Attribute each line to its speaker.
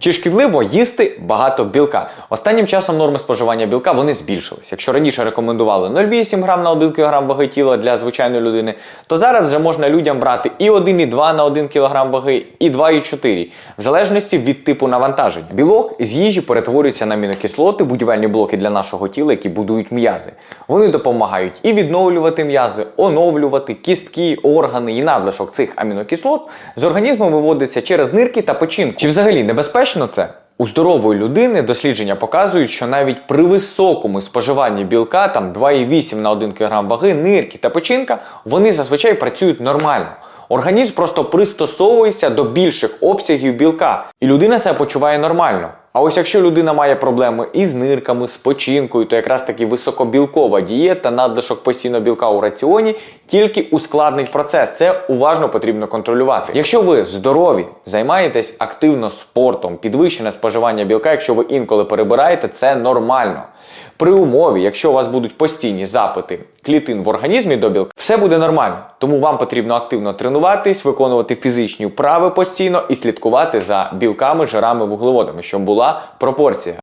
Speaker 1: Чи шкідливо їсти багато білка? Останнім часом норми споживання білка вони збільшились. Якщо раніше рекомендували 0,8 грам на 1 кг ваги тіла для звичайної людини, то зараз вже можна людям брати і 1,2 на 1 кг ваги, і 2,4, в залежності від типу навантаження. Білок з їжі перетворюється на амінокислоти, будівельні блоки для нашого тіла, які будують м'язи. Вони допомагають і відновлювати м'язи, оновлювати кістки, органи і надлишок цих амінокислот з організму виводиться через нирки та печінку. Чи взагалі небезпечно це? У здорової людини дослідження показують, що навіть при високому споживанні білка, там 2,8 на 1 кг ваги, нирки та печінка, вони зазвичай працюють нормально. Організм просто пристосовується до більших обсягів білка, і людина себе почуває нормально. А ось якщо людина має проблеми із нирками, з печінкою, то якраз таки високобілкова дієта, надлишок постійно білка у раціоні тільки ускладнить процес. Це уважно потрібно контролювати. Якщо ви здорові, займаєтесь активно спортом, підвищене споживання білка, якщо ви інколи перебираєте, це нормально. При умові, якщо у вас будуть постійні запити клітин в організмі до білка, все буде нормально. Тому вам потрібно активно тренуватись, виконувати фізичні вправи постійно і слідкувати за білками, жирами, вуглеводами, щоб була пропорція.